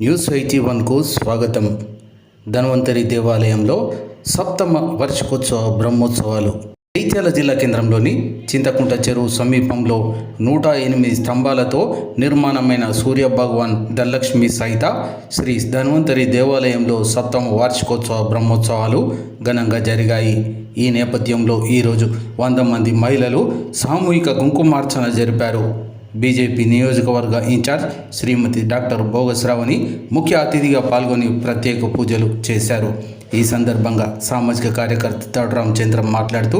News eighty వన్కు స్వాగతం. ధన్వంతరి దేవాలయంలో సప్తమ వార్షికోత్సవ బ్రహ్మోత్సవాలు. జైత్యాల జిల్లా కేంద్రంలోని చింతకుంట చెరువు సమీపంలో నూట ఎనిమిది స్తంభాలతో నిర్మాణమైన సూర్య భగవాన్ ధనలక్ష్మి సహిత శ్రీ ధన్వంతరి దేవాలయంలో సప్తమ వార్షికోత్సవ బ్రహ్మోత్సవాలు ఘనంగా జరిగాయి. ఈ నేపథ్యంలో ఈరోజు వంద మంది మహిళలు సామూహిక కుంకుమార్చన జరిపారు. బీజేపీ నియోజకవర్గ ఇన్ఛార్జ్ శ్రీమతి డాక్టర్ భోగశ్రావణి ముఖ్య అతిథిగా పాల్గొని ప్రత్యేక పూజలు చేశారు. ఈ సందర్భంగా సామాజిక కార్యకర్త తాడు రామచంద్రం మాట్లాడుతూ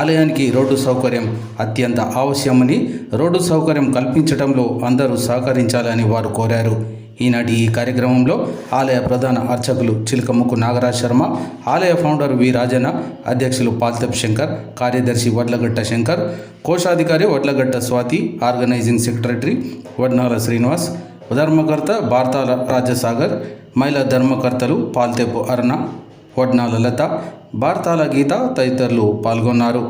ఆలయానికి రోడ్డు సౌకర్యం అత్యంత ఆవశ్యమని రోడ్డు సౌకర్యం కల్పించడంలో అందరూ సహకరించాలని వారు కోరారు. ఈనాటి ఈ కార్యక్రమంలో ఆలయ ప్రధాన అర్చకులు చిలకముక్కు నాగరాజ్ శర్మ ఆలయ ఫౌండర్ వి రాజన్న అధ్యక్షులు పాల్తప్ శంకర్ కార్యదర్శి వడ్లగట్ట శంకర్ కోశాధికారి వడ్లగట్ట స్వాతి ఆర్గనైజింగ్ సెక్రటరీ వడ్నాల శ్రీనివాస్ ధర్మకర్త భారతాల రాజసాగర్ మహిళా ధర్మకర్తలు పాల్తెప్పు అరుణ వడ్నాల లత భారతాల గీత తదితరులు పాల్గొన్నారు.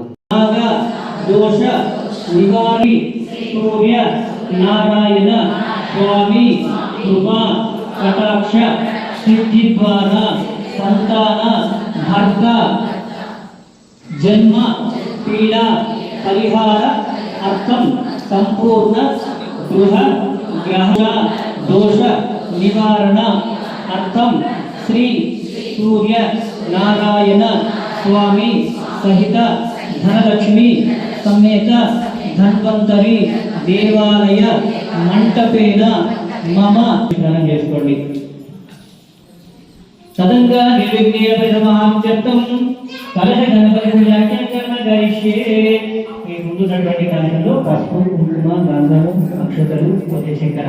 నారాయణ స్వామి. కృపా కటాక్ష సిద్ధి ద్వారా సంతాన భర్త జన్మ పీడ పరిహార అర్థం సంపూర్ణ గృహ గ్రహ దోష నివారణ అర్థం శ్రీ సూర్య నారాయణ స్వామి సహిత ధనలక్ష్మి సమేత ధన్వంతరి దేవాలయ మంటపేన మమ స్నానం చేసుకోండి. సదంగా నిర్విఘ్నేన పరిసమాహం చెప్తం. కలశ గణపతి పూజాకర్మ గరిష్యే మీ ముందున్నటువంటి కలశంలో పసుపు కుంకుమ గంధము అక్షతలు శంకర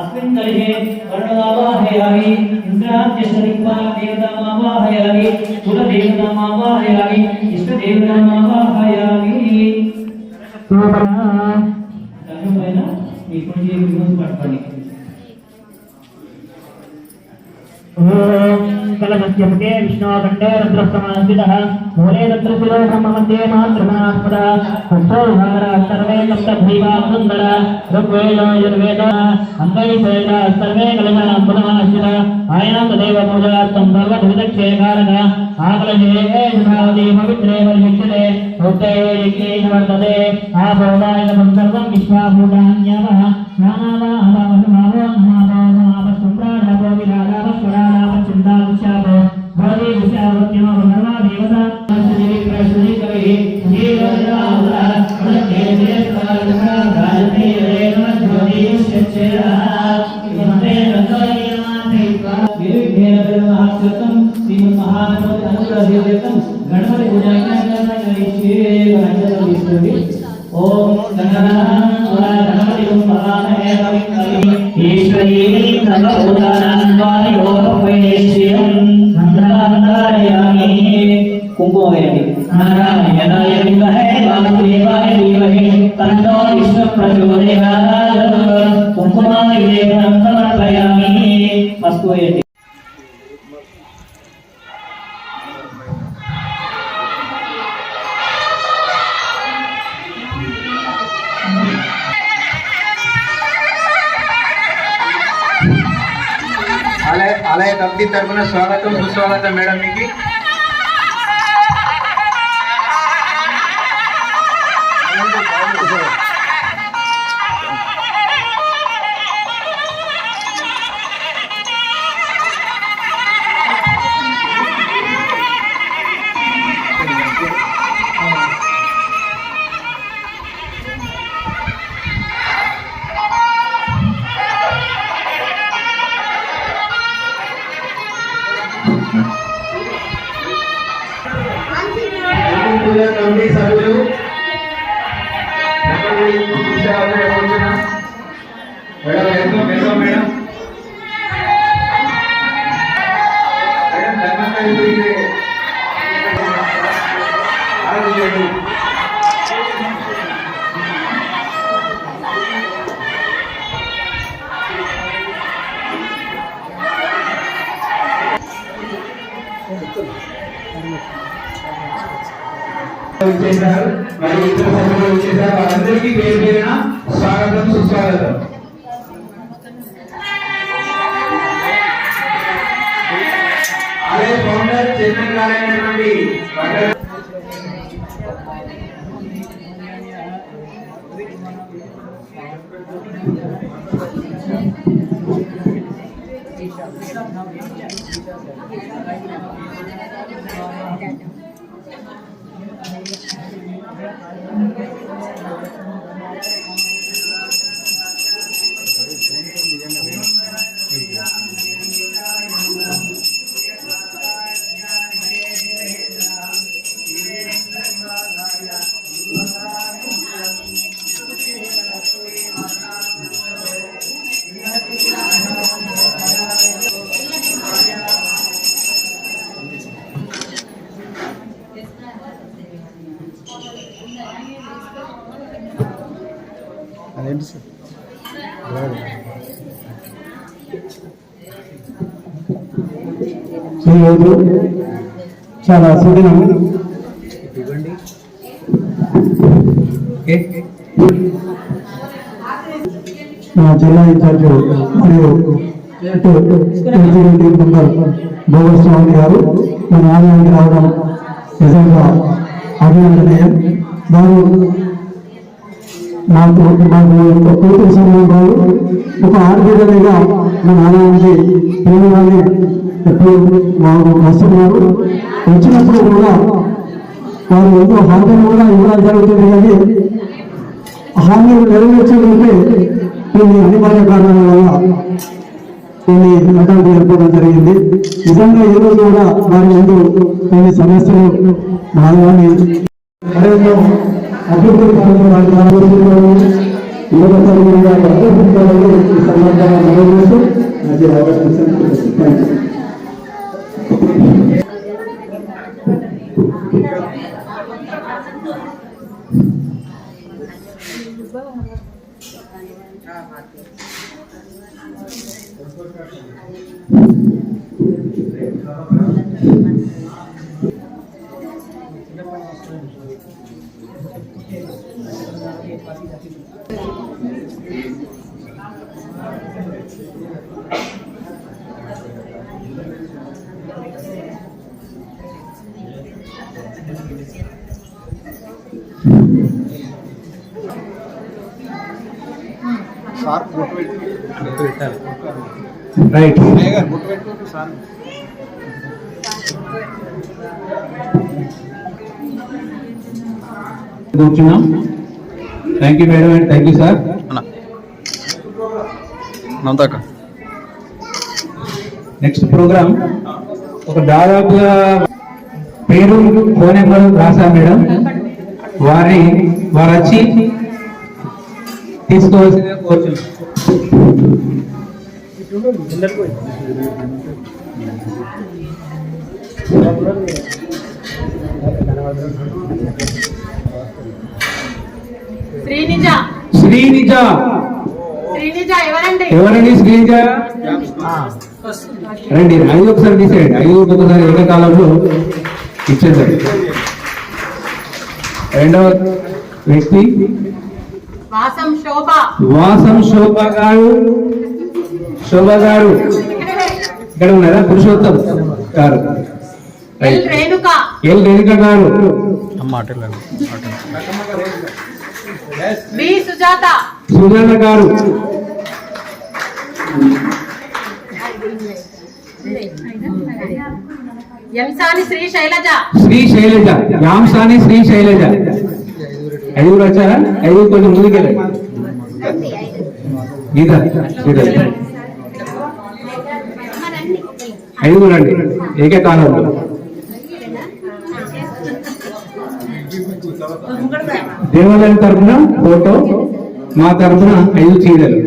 అస్మిన్ కలశే వర్ణమావాహయామి ఇంద్రాద్యశ్వరిక్వా దేవతామావాహయామి కులదేవతామావాహయామి ఇష్టదేవతామావాహయామి. పైన మీ కొంచెం విమోచన कलमस्य मुखे विष्णोखण्डे रुद्रस्तमान्वितः मूले तत्र शिरो ब्रह्ममध्ये मातृमनास्पदः हस्तोभारः सर्वे सप्तभैवासुन्दर ऋग्वेदो यजुर्वेदो अन्तैषेण सर्वे कलशानां पुनमाश्रित आयना तदेव पूजयार्थं सर्वविधक्षेकारः आकलशे सुधावति पवित्रे परिशिक्षते उक्ते यज्ञेन वर्तते आभोगायनं सर्वं विश्वाभूतान्यवः नानावाहवाहमावो नमावो గణపతి పూజ ఓం గణనా మర్చిపోయండి ఆలయ ఆలయ కమిటీ తరఫున స్వాగతం సుస్వాగతం మేడం మీకు Thank you. వేదైన స్వాగతం సుస్వాగతం అదే ఫౌండర్ చైర్మన్ గారైనటువంటి సుస్వాగతం ఈరోజు చాలా సుదినం మా జిల్లా ఇన్ఛార్జ్ మరియు మెంబర్ భోగస్వామి గారు మన ఆలయానికి రావడం నిజంగా అభినందనీయం. వారు నాకు మాకు ఒక కూతురు సంబంధం ఒక ఆడబిడ్డలుగా మా ఆలయానికి పేరుగానే ఎప్పుడు వారు వస్తున్నారు వచ్చినప్పుడు కూడా వారు ఎంతో హామీలు కూడా ఇవ్వడం జరుగుతుంది కానీ హామీలు నెరవేర్చడంటే కొన్ని అనివార్య కారణాల వల్ల కొన్ని అడ్డంకులు ఏర్పడడం జరిగింది నిజంగా ఈ రోజు కూడా వారి ముందు కొన్ని సమస్యలు మా అభివృద్ధి కార్యక్రమాలు యువతరంగా అభివృద్ధి కార్యక్రమాలు ఈ సందర్భంగా నెరవేరుస్తూ నాకు ఈ అవకాశం ఇచ్చినందుకు థాంక్స్. రైట్ కూర్చున్నాం thank you madam and thank you sir. నమ్దాక next programme ఒక దాదాపుగా పేరు ఫోన్ నెంబర్ రాసా మేడం. వారి వారు వచ్చి తీసుకోవాల్సిందిగా కోరుచున్నాం శ్రీనిజ. శ్రీనిజ. శ్రీనిజ ఎవరండి? ఎవరండి శ్రీనిజ? రండి ఐదు ఒకసారి తీసేయండి. ఐదు ఒకసారి ఏకకాలంలో ఇచ్చేద్దాం. రెండవ వ్యక్తి వాసం శోభ. వాసం శోభ గారు. శోభ గారు. ఇక్కడ ఉన్నారా? పురుషోత్తం గారు. ఎల్ రేణుక. గారు. సుజాత గారు. ఎంసాని శ్రీ శైలజ? శ్రీ శైలజ. యాంసాని శ్రీ శైలజ. ఐదుగురు వచ్చారా? ఐదుగురు కొంచెం ముందుకెళ్ళండి గీత గీత. ఐదుగురు అండి ఏకకాలంలో. దేవాలయం తరఫున ఫోటో మా తరఫున ఐదు చీరలు.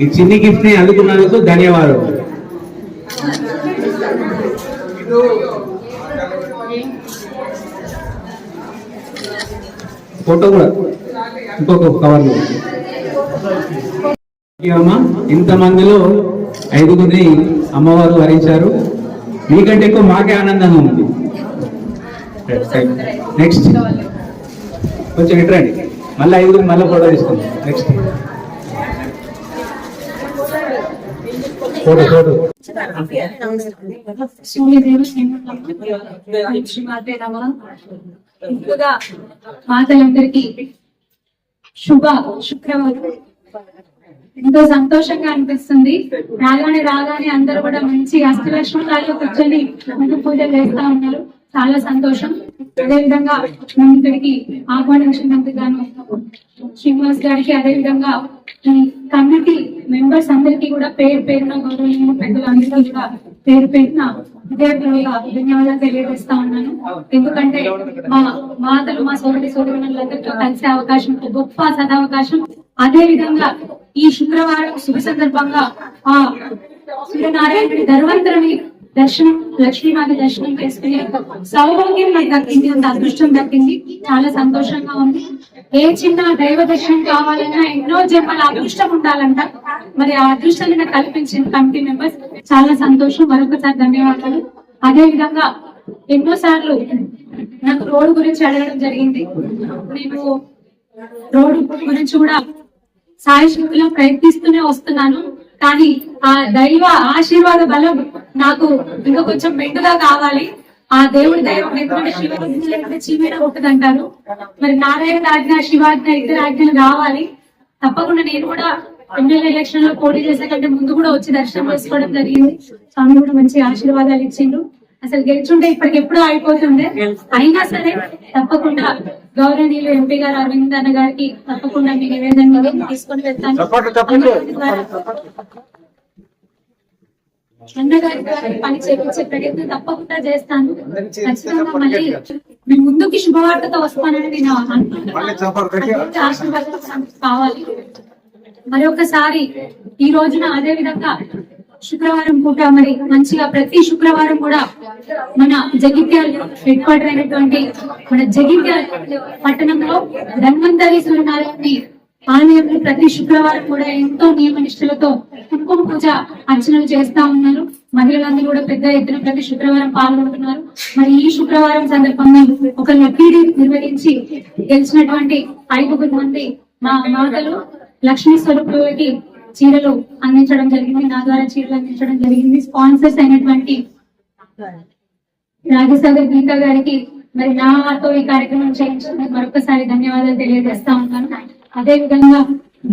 ఈ చిన్ని గిఫ్ట్ని అందుకున్నందుకు ధన్యవాదాలు. ఫోటో కూడా. ఇంకొక కవర్ అమ్మ ఇంతమందిలో ఐదుగురిని అమ్మవారు వరించారు. మీకంటే ఎక్కువ మాకే ఆనందంగా ఉంది. నెక్స్ట్ కొంచెం ఇట్రండి మళ్ళీ ఐదుగురు మళ్ళీ ఫోటో తీసుకుందాం. నెక్స్ట్ ఫోటో ఫోటో ముందుగా మాతలందరికీ శుభ శుక్రవారం. ఎంతో సంతోషంగా అనిపిస్తుంది. రాగానే రాగానే అందరూ కూడా మంచి అష్టలక్ష్మిలో కూర్చొని మనకు పూజలు చేస్తా ఉన్నారు. చాలా సంతోషం. అదే విధంగా మేము ఇక్కడికి ఆహ్వానించినందుకు గాను శ్రీనివాస్ గారికి అదే విధంగా ఈ కమిటీ మెంబర్స్ అందరికీ కూడా పేరు పేరున గౌరవనీయ పెద్దలందరికీ కూడా పేరు పేరున విద్యార్థులుగా ధన్యవాదాలు తెలియజేస్తా ఉన్నాను. ఎందుకంటే మా మాతలు మా సోదరి సోదరులందరితో కలిసే అవకాశం గొప్ప సదావకాశం. అదే విధంగా ఈ శుక్రవారం శుభ సందర్భంగా ఆ సూర్యనారాయణుడి ధర్మంతరని దర్శనం లక్ష్మీమాత దర్శనం చేసుకునే సౌభాగ్యం నాకు దక్కింది అంత అదృష్టం దక్కింది. చాలా సంతోషంగా ఉంది. ఏ చిన్న దైవ దర్శనం కావాలన్నా ఎన్నో జన్మల అదృష్టం ఉండాలంట. మరి ఆ అదృష్టాన్ని నాకు కల్పించిన కమిటీ మెంబర్స్ చాలా సంతోషం. మరొకసారి ధన్యవాదాలు. అదే విధంగా ఎన్నో సార్లు నాకు రోడ్డు గురించి అడగడం జరిగింది. నేను రోడ్డు గురించి కూడా సాయశక్తిలో ప్రయత్నిస్తూనే వస్తున్నాను. కానీ ఆ దైవ ఆశీర్వాద బలం నాకు ఇంకా కొంచెం మెండుగా కావాలి. ఆ దేవుడి దైవం ఎందుకంటే శివాజ్ఞ లేకపోతే చీమైన ఉంటుందంటారు మరి నారాయణ ఆజ్ఞ శివాజ్ఞ ఇద్దరు ఆజ్ఞలు కావాలి. తప్పకుండా నేను కూడా ఎమ్మెల్యే ఎలక్షన్లో పోటీ చేసే కంటే ముందు కూడా వచ్చి దర్శనం చేసుకోవడం జరిగింది. స్వామి కూడా మంచి ఆశీర్వాదాలు ఇచ్చిండ్రు అసలు గెలుచుంటే ఇప్పటికి ఎప్పుడో అయిపోతుండే. అయినా సరే తప్పకుండా గౌరవనీయులు ఎంపీ గారు అరవింద్ అన్న గారికి తప్పకుండా మీ నివేదన తీసుకొని వెళ్తాను. అన్నగారి పని చేపించే ప్రయత్నం తప్పకుండా చేస్తాను. ఖచ్చితంగా మళ్ళీ మీ ముందుకి శుభవార్తతో వస్తానని నేను అనుకుంటున్నాను. ఆశీర్వాదం కావాలి. మరొకసారి ఈ రోజున అదే విధంగా శుక్రవారం పూట మరి మంచిగా ప్రతి శుక్రవారం కూడా మన జగిత్యాల హెడ్ క్వార్టర్ అయినటువంటి మన జగిత్యాల పట్టణంలో ధన్వంతరి సూర్యనారాయణ ఆలయంలో ప్రతి శుక్రవారం కూడా ఎంతో నియమ నిష్ఠలతో కుంకుమ పూజ అర్చనలు చేస్తా ఉన్నారు. మహిళలందరూ కూడా పెద్ద ఎత్తున ప్రతి శుక్రవారం పాల్గొంటున్నారు. మరి ఈ శుక్రవారం సందర్భంగా ఒక లక్కీడి నిర్వహించి గెలిచినటువంటి ఐదుగురు మంది మా మాతలు లక్ష్మీ స్వరూపులకి చీరలు అందించడం జరిగింది. నా ద్వారా చీరలు అందించడం జరిగింది. స్పాన్సర్స్ అయినటువంటి రాజసాగర్ గీత గారికి మరి నాతో ఈ కార్యక్రమం చేయించినందుకు మరొకసారి ధన్యవాదాలు తెలియజేస్తా ఉన్నాను. అదే విధంగా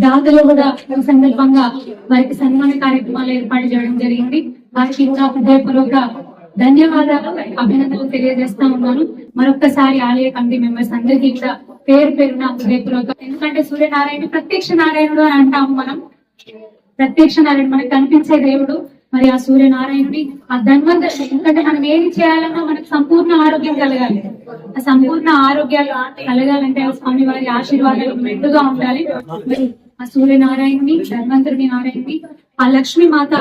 దాతలు కూడా ఈ సందర్భంగా వారికి సన్మాన కార్యక్రమాలు ఏర్పాటు చేయడం జరిగింది. వారికి ఇంకా హృదయపూర్వక ధన్యవాదాలు అభినందనలు తెలియజేస్తా ఉన్నాను. మరొకసారి ఆలయ కమిటీ మెంబర్స్ అందరికీ కూడా పేరు పేరున హృదయపూర్వక ఎందుకంటే సూర్యనారాయణ ప్రత్యక్ష నారాయణుడు అని అంటాము మనం. ప్రత్యక్ష నారాయణ మనకు కనిపించే దేవుడు. మరి ఆ సూర్యనారాయణుడి ఆ ధన్వంతరి ఎందుకంటే మనం ఏది చేయాలన్నా మనకు సంపూర్ణ ఆరోగ్యం కలగాలి. సంపూర్ణ ఆరోగ్యాలు కలగాలంటే ఆ స్వామి వారి ఆశీర్వాదాలు మెండుగా ఉండాలి. ఆ సూర్యనారాయణుని ధన్వంతరుని నారాయణుని ఆ లక్ష్మీ మాత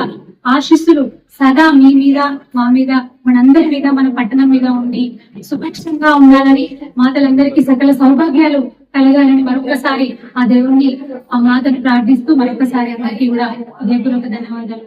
ఆశీస్సులు సదా మీ మీద మా మీద మనందరి మీద మన పట్టణం మీద ఉండి సుభిక్షంగా ఉండాలని మాతలందరికీ సకల సౌభాగ్యాలు కలగాలని మరొకసారి ఆ దేవుణ్ణి ఆ మాతను ప్రార్థిస్తూ మరొకసారి అందరికీ కూడా హృదయపూర్వక ధన్యవాదాలు.